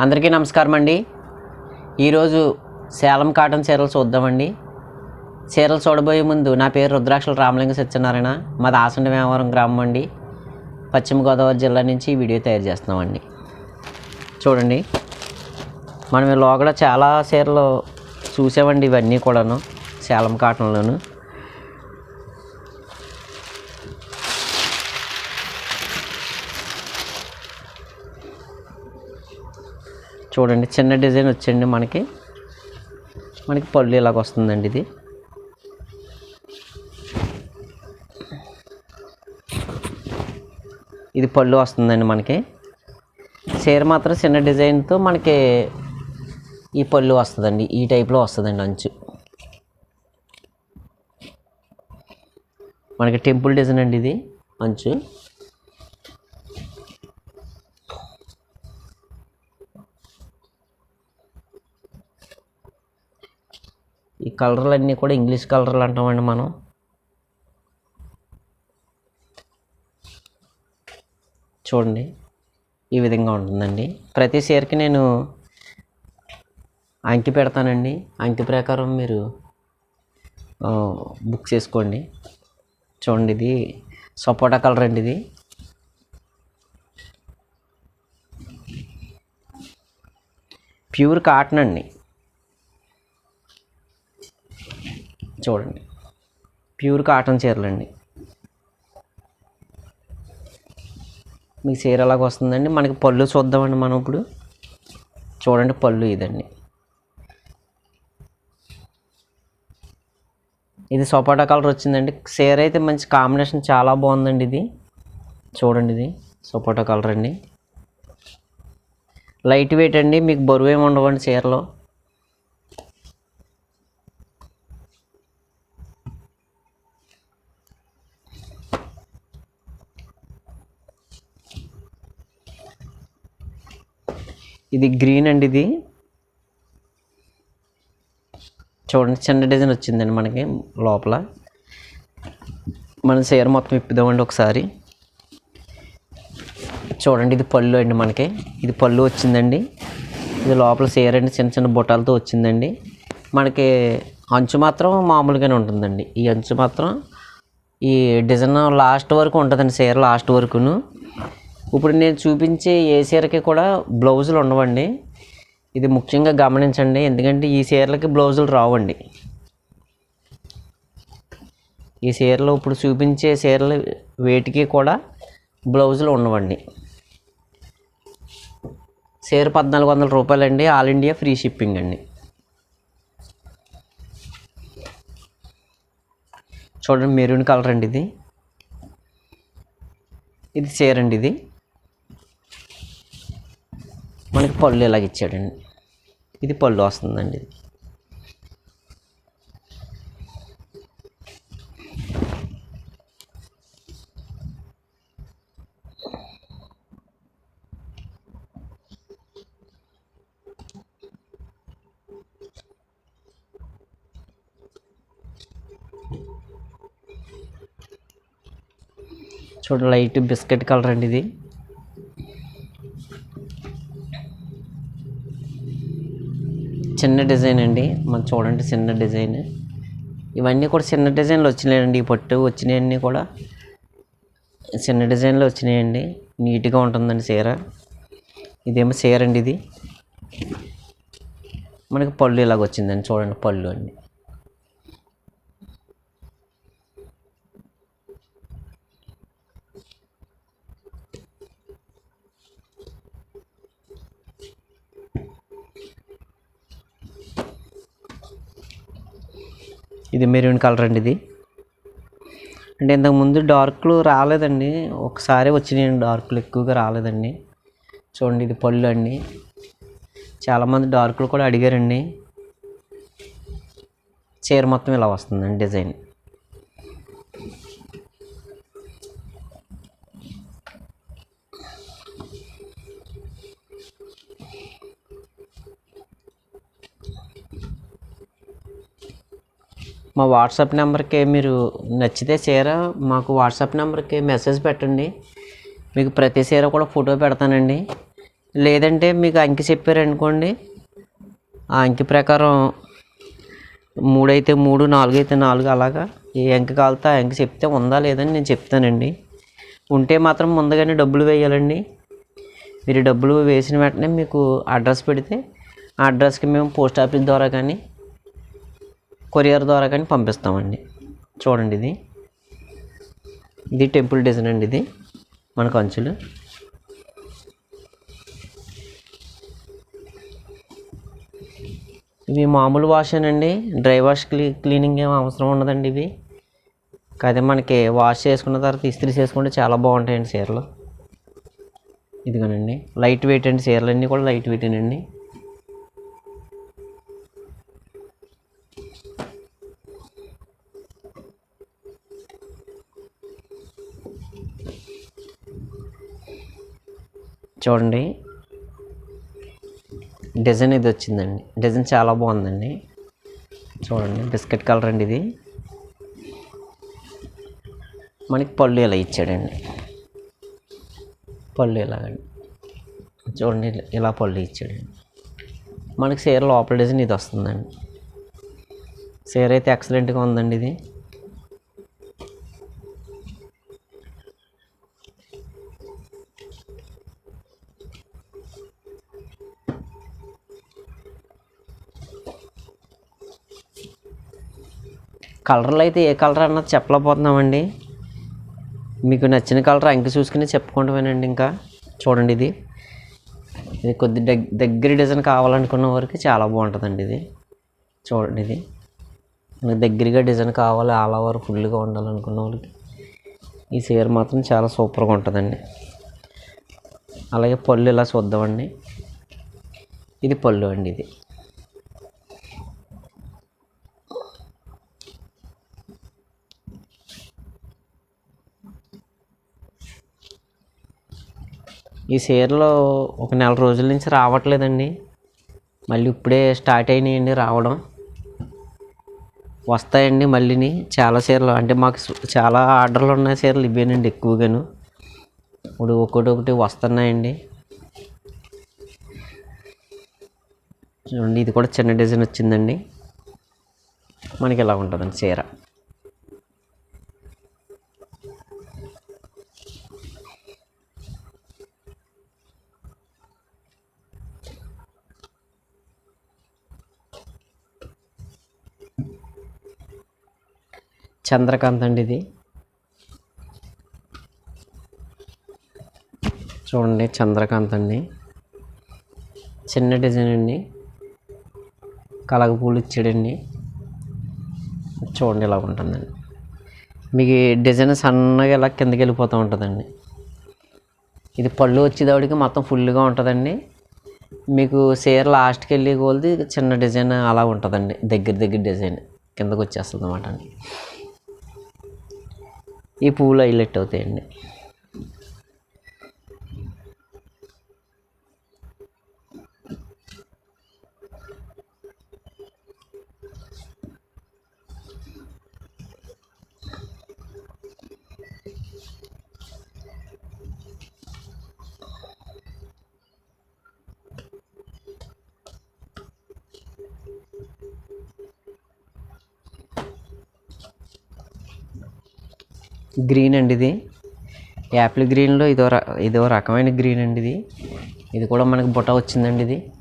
అందరికీ నమస్కారం అండి. ఈరోజు సేలం కాటన్ చీరలు చూద్దామండి. చీరలు చూడబోయే ముందు నా పేరు రుద్రాక్షల రామలింగ సత్యనారాయణ. మాది ఆసండ వ్యవహారం గ్రామం అండి. పశ్చిమ గోదావరి జిల్లా నుంచి ఈ వీడియో తయారు చేస్తున్నామండి. చూడండి. మనం లోగడ చాలా చీరలు చూసామండి ఇవన్నీ కూడాను సేలం కాటన్లోను. చూడండి చిన్న డిజైన్ వచ్చండి మనకి. మనకి పళ్ళు ఇలాగ వస్తుందండి ఇది. ఇది పళ్ళు వస్తుందండి మనకి. చీర మాత్రం చిన్న డిజైన్తో మనకి ఈ పళ్ళు వస్తుందండి ఈ టైప్లో వస్తుందండి అంచు. మనకి టెంపుల్ డిజైన్ అండి ఇది అంచు. ఈ కలర్లు అన్నీ కూడా ఇంగ్లీష్ కలర్లు అంటామండి మనం. చూడండి ఈ విధంగా ఉంటుందండి. ప్రతి చీరకి నేను అంకి పెడతానండి. అంకి ప్రకారం మీరు బుక్ చేసుకోండి. చూడండి ఇది సపోటా కలర్ అండి ఇది. ప్యూర్ కాటన్ అండి. చూడండి. ప్యూర్ కాటన్ చీరలండి. మీకు చీర ఎలాగ వస్తుందండి? మనకి పళ్ళు చూద్దామండి మనం ఇప్పుడు. చూడండి పళ్ళు ఇదండి. ఇది సపోటా కలర్ వచ్చిందండి. చీర అయితే మంచి కాంబినేషన్ చాలా బాగుందండి ఇది. చూడండి ఇది సపోటా కలర్ అండి. లైట్ వెయిట్ అండి మీకు బరువు ఏమి ఉండవండి చీరలో. ఇది గ్రీన్ అండి ఇది. చూడండి చిన్న డిజైన్ వచ్చిందండి మనకి లోపల. మనం చీర మొత్తం ఇప్పుదామండి ఒకసారి. చూడండి ఇది పళ్ళు అండి మనకి. ఇది పళ్ళు వచ్చిందండి. ఇది లోపల చీర అండి చిన్న చిన్న బుట్టాలతో వచ్చిందండి. మనకి అంచు మాత్రం మామూలుగానే ఉంటుందండి. ఈ అంచు మాత్రం ఈ డిజైన్ లాస్ట్ వరకు ఉంటుందండి చీర లాస్ట్ వరకును. ఇప్పుడు నేను చూపించే ఏ చీరకి కూడా బ్లౌజులు ఉండవండి. ఇది ముఖ్యంగా గమనించండి ఎందుకంటే ఈ చీరలకి బ్లౌజులు రావండి. ఈ చీరలు ఇప్పుడు చూపించే చీరలు వేటికి కూడా బ్లౌజులు ఉండవండి. చీర పద్నాలుగు వందల రూపాయలండి ఆల్ ఇండియా ఫ్రీ షిప్పింగ్ అండి. చూడండి మెరూన్ కలర్ అండి ఇది. ఇది చీర అండి ఇది. మనకి పళ్ళు ఇలాగ ఇచ్చాడండి. ఇది పళ్ళు వస్తుందండి ఇది. చూడండి లైట్ బిస్కెట్ కలర్ అండి ఇది. చిన్న డిజైన్ అండి. మనం చూడండి చిన్న డిజైన్. ఇవన్నీ కూడా చిన్న డిజైన్లు వచ్చినాయండి. ఈ పట్టు వచ్చినాయన్నీ కూడా చిన్న డిజైన్లు వచ్చినాయండి. నీట్గా ఉంటుందండి చీర. ఇదేమో చీర అండి ఇది. మనకి పళ్ళు ఇలాగ వచ్చిందండి. చూడండి పళ్ళు అండి. ఇది మెరూన్ కలర్ అండి ఇది. అంటే ఇంతకుముందు డార్క్లు రాలేదండి. ఒకసారి వచ్చినాయండి డార్క్లు ఎక్కువగా రాలేదండి. చూడండి ఇది పళ్ళు అండి. చాలామంది డార్క్లు కూడా అడిగారండి. చీర మొత్తం ఇలా వస్తుందండి డిజైన్. మా వాట్సాప్ నెంబర్కి మీరు నచ్చితే చీర మాకు వాట్సాప్ నెంబర్కి మెసేజ్ పెట్టండి. మీకు ప్రతి చీర కూడా ఫోటో పెడతానండి. లేదంటే మీకు అంకి చెప్పారనుకోండి ఆ అంకి ప్రకారం మూడు అయితే మూడు నాలుగు అయితే నాలుగు అలాగా. ఏ అంకి కాలితే ఆ అంకి చెప్తే ఉందా లేదని నేను చెప్తానండి. ఉంటే మాత్రం ముందుగానే డబ్బులు వేయాలండి. మీరు డబ్బులు వేసిన వెంటనే మీకు అడ్రస్ పెడితే ఆ అడ్రస్కి మేము పోస్ట్ ఆఫీస్ ద్వారా కానీ కొరియర్ ద్వారా కానీ పంపిస్తామండి. చూడండి ఇది. ఇది టెంపుల్ డిజైన్ అండి ఇది మన కంచులు ఇవి మామూలు వాష్ అండి డ్రై వాష్ క్లీ క్లీనింగ్ ఏం అవసరం ఉండదండి ఇవి. కాదే మనకి వాష్ చేసుకున్న తర్వాత ఇస్త్రీ చేసుకుంటే చాలా బాగుంటాయండి చీరలు. ఇదిగోనండి. లైట్ వెయిట్ అండి. చీరలు అన్నీ కూడా లైట్ వెయిట్ అండి. చూడండి. డిజైన్ ఇది వచ్చిందండి. డిజైన్ చాలా బాగుందండి. చూడండి బిస్కెట్ కలర్ అండి ఇది. మనకి పళ్ళు ఇలా ఇచ్చాడండి. పళ్ళు ఇలాగండి. చూడండి ఇలా- పళ్ళు ఇచ్చాడండి. మనకి చీర లోపల డిజైన్ ఇది వస్తుందండి. చీర అయితే ఎక్సలెంట్గా ఉందండి ఇది. కలర్లు అయితే ఏ కలర్ అన్నది చెప్పలేకపోతున్నామండి. మీకు నచ్చిన కలర్ అంకి చూసుకుని చెప్పుకుంటామేనండి ఇంకా. చూడండి ఇది. ఇది కొద్ది దగ్గర డిజైన్ కావాలనుకున్న వారికి చాలా బాగుంటుందండి ఇది. చూడండి ఇది. మనకు దగ్గరగా డిజైన్ కావాలి ఆల్ ఓవర్ ఫుల్గా ఉండాలనుకున్న వాళ్ళకి ఈ చీర మాత్రం చాలా సూపర్గా ఉంటుందండి. అలాగే పళ్ళు ఇలా చూద్దామండి. ఇది పళ్ళు అండి ఇది. ఈ చీరలు ఒక నెల రోజుల నుంచి రావట్లేదండి. మళ్ళీ ఇప్పుడే స్టార్ట్ అయినాయండి రావడం. వస్తాయండి మళ్ళీని. చాలా చీరలు అంటే మాకు చాలా ఆర్డర్లు ఉన్న చీరలు ఇవేనండి ఎక్కువగాను. ఇప్పుడు ఒకటి ఒకటి వస్తున్నాయండి. చూడండి ఇది కూడా చిన్న డిజైన్ వచ్చిందండి. మనకి ఇలా ఉంటుందండి చీర చంద్రకాంత్ అండి ఇది. చూడండి చంద్రకాంత్ అండి. చిన్న డిజైన్ అండి. కలగపూలు ఇచ్చాడండి. చూడండి ఇలా ఉంటుందండి. మీకు డిజైన్ సన్నగా ఇలా కిందకి వెళ్ళిపోతూ ఉంటుందండి. ఇది పళ్ళు వచ్చేటప్పటికి మొత్తం ఫుల్గా ఉంటుందండి. మీకు చీర లాస్ట్కి వెళ్ళి కొలిది చిన్న డిజైన్ అలా ఉంటుందండి. దగ్గర దగ్గర డిజైన్ కిందకు వచ్చేస్తుంది అనమాట అండి. ఈ పువ్వులు హైలైట్ అవుతాయండి. గ్రీన్ అండి ఇది. యాపిల్ గ్రీన్లో ఇదో ఇదో రకమైన గ్రీన్ అండి ఇది. ఇది కూడా మనకి బుట్ట వచ్చిందండి ఇది.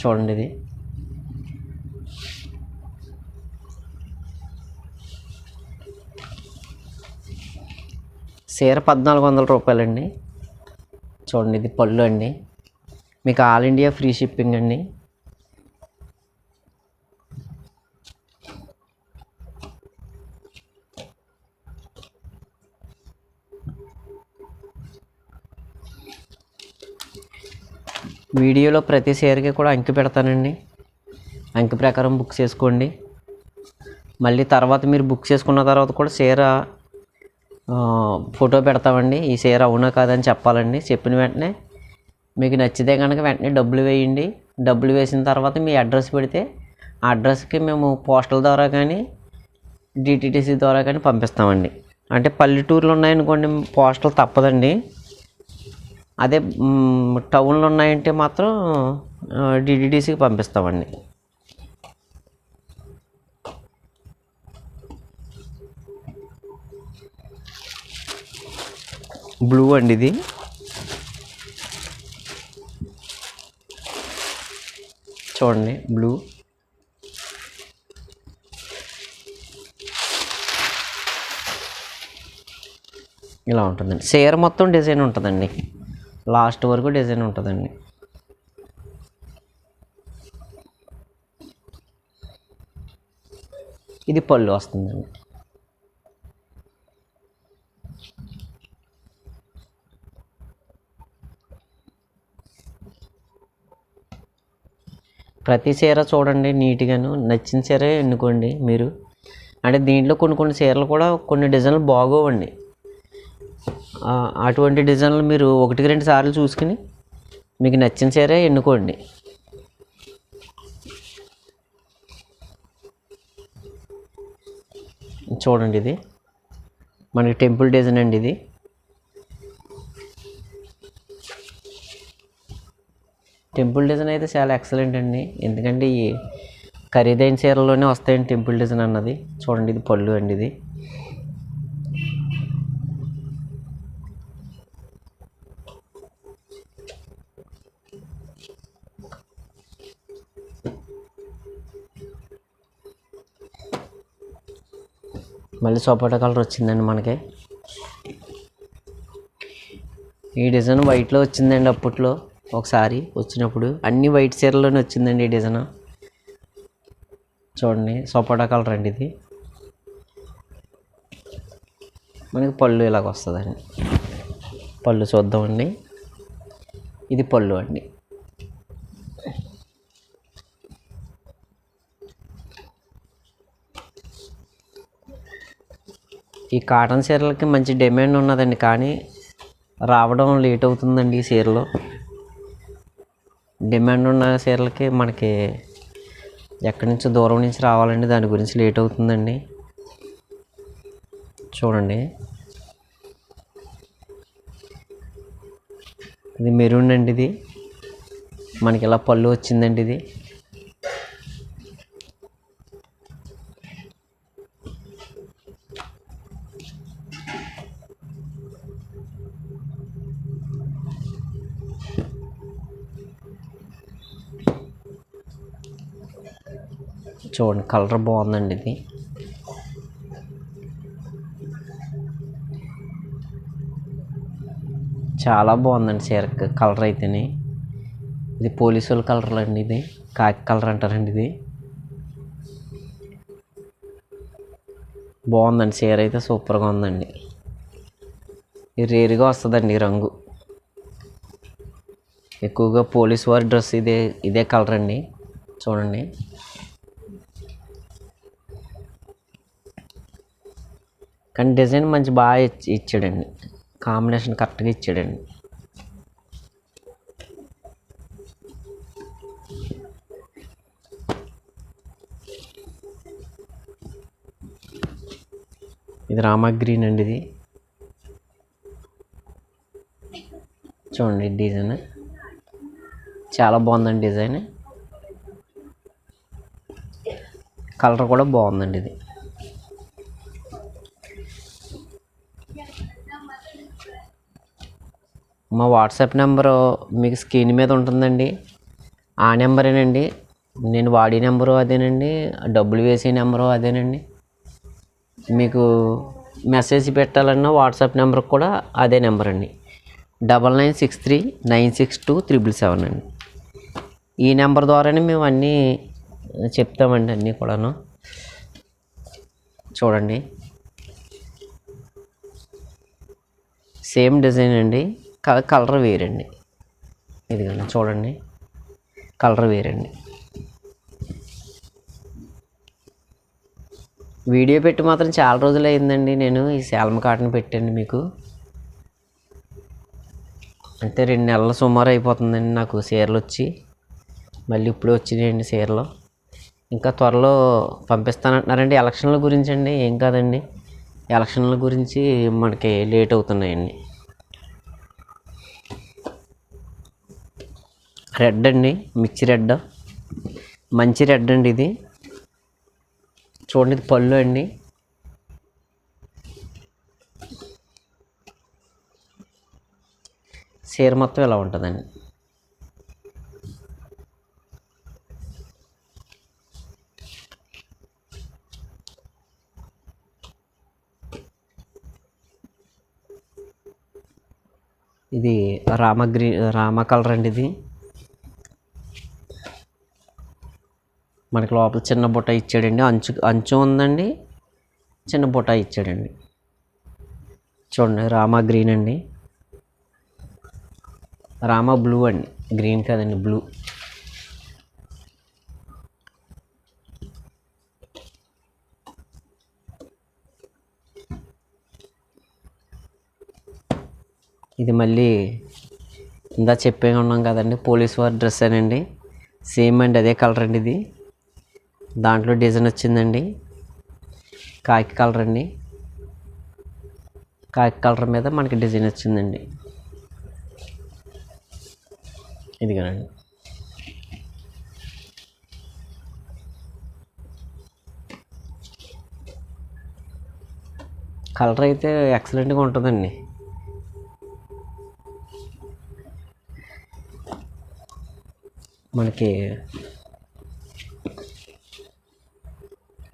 చూడండి ఇది. చీర పద్నాలుగు వందల రూపాయలండి. చూడండి ఇది పళ్ళు అండి. మీకు ఆల్ ఇండియా ఫ్రీ షిప్పింగ్ అండి. వీడియోలో ప్రతి షేర్కి కూడా అంకి పెడతానండి. అంకి ప్రకారం బుక్ చేసుకోండి. మళ్ళీ తర్వాత మీరు బుక్ చేసుకున్న తర్వాత కూడా షేర్ ఫోటో పెడతామండి. ఈ షేర్ అవునా కాదని చెప్పాలండి. చెప్పిన వెంటనే మీకు నచ్చితే కనుక వెంటనే డబ్బులు వేయండి. డబ్బులు వేసిన తర్వాత మీ అడ్రస్ పెడితే ఆ అడ్రస్కి మేము పోస్టల్ ద్వారా కానీ డిటిటిసి ద్వారా కానీ పంపిస్తామండి. అంటే పల్లెటూర్లు ఉన్నాయనుకోండి పోస్టల్ తప్పదండి. అదే టౌన్లో ఉన్నాయంటే మాత్రం డిడిడిసికి పంపిస్తామండి. బ్లూ అండి ఇది. చూడండి బ్లూ. ఇలా ఉంటుందండి. చీర మొత్తం డిజైన్ ఉంటుందండి. లాస్ట్ వరకు డిజైన్ ఉంటుందండి. ఇది పళ్ళు వస్తుందండి. ప్రతి చీర చూడండి నీట్గాను నచ్చిన చీర ఎన్నుకోండి మీరు. అంటే దీంట్లో కొన్ని కొన్ని చీరలు కూడా కొన్ని డిజైన్లు బాగోవండి. అటువంటి డిజైన్లు మీరు ఒకటికి రెండు సార్లు చూసుకుని మీకు నచ్చిన చీర ఎన్నుకోండి. చూడండి ఇది. మనకి టెంపుల్ డిజైన్ అండి ఇది. టెంపుల్ డిజైన్ అయితే చాలా ఎక్సలెంట్ అండి. ఎందుకంటే ఈ ఖరీదైన చీరలోనే వస్తాయండి టెంపుల్ డిజైన్ అన్నది. చూడండి ఇది పళ్ళు అండి ఇది. మళ్ళీ సపోటా కలర్ వచ్చిందండి మనకి. ఈ డిజైన్ వైట్లో వచ్చిందండి అప్పట్లో ఒకసారి వచ్చినప్పుడు. అన్ని వైట్ చీరలోనే వచ్చిందండి ఈ డిజైన్. చూడండి సపోటా కలర్ అండి ఇది. మనకి పళ్ళు ఇలాగ వస్తుందండి. పళ్ళు చూద్దామండి. ఇది పళ్ళు అండి. ఈ కాటన్ చీరలకి మంచి డిమాండ్ ఉన్నదండి కానీ రావడం లేట్ అవుతుందండి ఈ చీరలు. డిమాండ్ ఉన్న చీరలకి మనకి ఎక్కడి నుంచి దూరం నుంచి రావాలండి దాని గురించి లేట్ అవుతుందండి. చూడండి. ఇది మెరూన్ అండి ఇది. మనకి ఇలా పళ్ళు వచ్చిందండి ఇది. చూడండి కలర్ బాగుందండి ఇది. చాలా బాగుందండి చీర కలర్ అయితేనే. ఇది పోలీసుల కలర్ అండి ఇది కాకి కలర్ అంటారండి ఇది. బాగుందండి చీర అయితే సూపర్గా ఉందండి. ఇది రేరుగా వస్తుందండి ఈ రంగు. ఎక్కువగా పోలీస్ వారి డ్రెస్ ఇదే ఇదే కలర్ అండి చూడండి. కానీ డిజైన్ మంచి బాగా ఇచ్చి ఇచ్చాడండి. కాంబినేషన్ కరెక్ట్గా ఇచ్చాడండి. ఇది రామా గ్రీన్ అండి ఇది. చూడండి డిజైన్. చాలా బాగుందండి డిజైన్. కలర్ కూడా బాగుందండి ఇది. మా వాట్సాప్ నెంబరు మీకు స్క్రీన్ మీద ఉంటుందండి. ఆ నెంబరేనండి. నేను వాడే నెంబరు అదేనండి. డబ్బులు వేసే నెంబరు అదేనండి. మీకు మెసేజ్ పెట్టాలన్నా వాట్సాప్ నెంబర్ కూడా అదే నెంబర్ అండి double nine six three nine six two triple seven అండి. ఈ నెంబర్ ద్వారానే మేము అన్నీ చెప్తామండి అన్నీ కూడాను. చూడండి. సేమ్ డిజైన్ అండి. కలర్ వేరండి. ఇదిగోండి చూడండి. కలర్ వేరండి. వీడియో పెట్టి మాత్రం చాలా రోజులు అయిందండి. నేను ఈ శాల్మ కాటన్ పెట్టండి మీకు. అంటే రెండు నెలల సుమారు అయిపోతుందండి నాకు చీరలు వచ్చి. మళ్ళీ ఇప్పుడు వచ్చినాయండి చీరలు. ఇంకా త్వరలో పంపిస్తానంటున్నారండి. ఎలక్షన్ల గురించి అండి ఏం కాదండి. ఎలక్షన్ల గురించి మనకి లేట్ అవుతున్నాయండి. రెడ్ అండి మిక్చి రెడ్. మంచి రెడ్ అండి ఇది. చూడండి ఇది పళ్ళు అండి. చీర మొత్తం ఇలా ఉంటుందండి. ఇది రామ గ్రీ రామ కలర్ అండి ఇది. మనకి లోపల చిన్న బుట్ట ఇచ్చాడండి. అంచు అంచు ఉందండి. చిన్న బుట్ట ఇచ్చాడండి. చూడండి రామా గ్రీన్ అండి. రామ బ్లూ అండి. గ్రీన్ కాదండి బ్లూ. ఇది మళ్ళీ ఇందా చెప్పే ఉన్నాం కదండి. పోలీస్ వారి డ్రెస్ అనండి. సేమ్ అండి అదే కలర్ అండి ఇది. దాంట్లో డిజైన్ వచ్చిందండి. కాకి కలర్ అండి. కాకి కలర్ మీద మనకి డిజైన్ వచ్చిందండి. ఇదిగోనండి. కలర్ అయితే ఎక్సలెంట్గా ఉంటుందండి. మనకి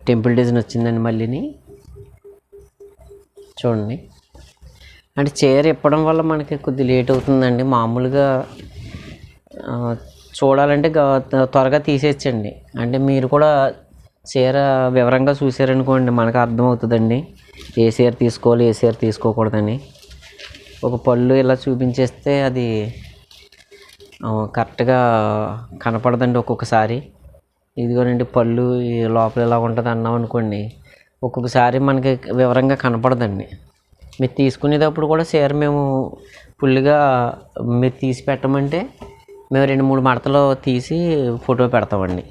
టెంపుల్ డిజైన్ వచ్చిందండి మళ్ళీని. చూడండి. అంటే చీర ఇప్పడం వల్ల మనకి కొద్ది లేట్ అవుతుందండి. మామూలుగా చూడాలంటే గ- త్వరగా తీసేయచ్చండి. అంటే మీరు కూడా చీర వివరంగా చూసారనుకోండి మనకు అర్థమవుతుందండి. ఏ చీర తీసుకోవాలి ఏ చీర తీసుకోకూడదని. ఒక పళ్ళు ఇలా చూపించేస్తే అది కరెక్ట్గా కనపడదండి ఒక్కొక్కసారి. ఇదిగోనండి పళ్ళు లోపల ఇలా ఉంటుంది అన్నాం అనుకోండి ఒక్కొక్కసారి మనకి వివరంగా కనపడదండి. మీరు తీసుకునేటప్పుడు కూడా చీర మేము ఫుల్గా మీరు తీసి పెట్టమంటే మేము రెండు మూడు మడతలు తీసి ఫోటో పెడతామండి.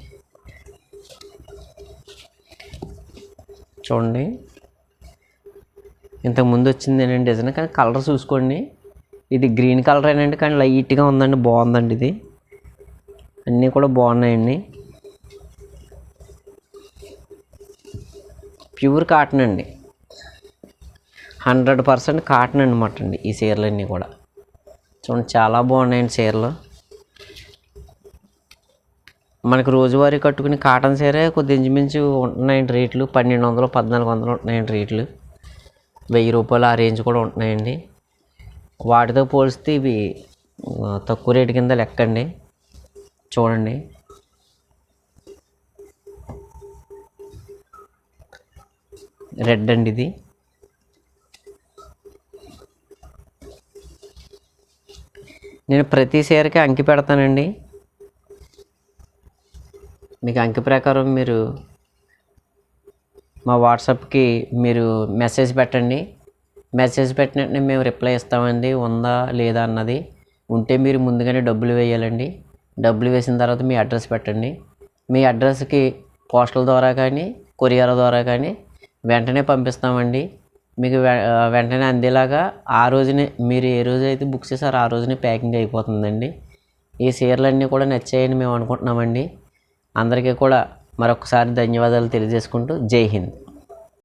చూడండి. ఇంతకు ముందు వచ్చిందేనండి డిజైన్ కానీ కలర్ చూసుకోండి. ఇది గ్రీన్ కలర్ ఏనండి కానీ లైట్గా ఉందండి బాగుందండి ఇది. అన్నీ కూడా బాగున్నాయండి. ప్యూర్ కాటన్ అండి. హండ్రెడ్ పర్సెంట్ కాటన్ అనమాట అండి ఈ చీరలన్నీ కూడా. చూడండి చాలా బాగున్నాయండి చీరలు. మనకి రోజువారీ కట్టుకుని కాటన్ చీరే కొద్ది ఇంచుమించు ఉంటున్నాయండి రేట్లు. పన్నెండు వందలు పద్నాలుగు వందలు ఉంటున్నాయండి రేట్లు. వెయ్యి రూపాయలు ఆ రేంజ్ కూడా ఉంటున్నాయండి. వాటితో పోలిస్తే ఇవి తక్కువ రేటు కింద లెక్కండి. చూడండి. రెడ్ అండి ఇది. నేను ప్రతి చీరకి అంకి పెడతానండి. మీకు అంకి ప్రకారం మీరు మా వాట్సాప్కి మీరు మెసేజ్ పెట్టండి. మెసేజ్ పెట్టిన వెంటనే మేము రిప్లై ఇస్తామండి. ఉందా లేదా అన్నది ఉంటే మీరు ముందుగానే డబ్బులు వేయాలండి. డబ్బులు వేసిన తర్వాత మీ అడ్రస్ పెట్టండి. మీ అడ్రస్కి పోస్టల్ ద్వారా కానీ కొరియర్ ద్వారా కానీ వెంటనే పంపిస్తామండి. మీకు వె- వెంటనే అందేలాగా ఆ రోజునే మీరు ఏ రోజు అయితే బుక్ చేశారో ఆ రోజునే ప్యాకింగ్ అయిపోతుందండి. ఈ చీరలన్నీ కూడా నచ్చాయని మేము అనుకుంటున్నామండి. అందరికీ కూడా మరొకసారి ధన్యవాదాలు తెలియజేసుకుంటూ జై హింద్.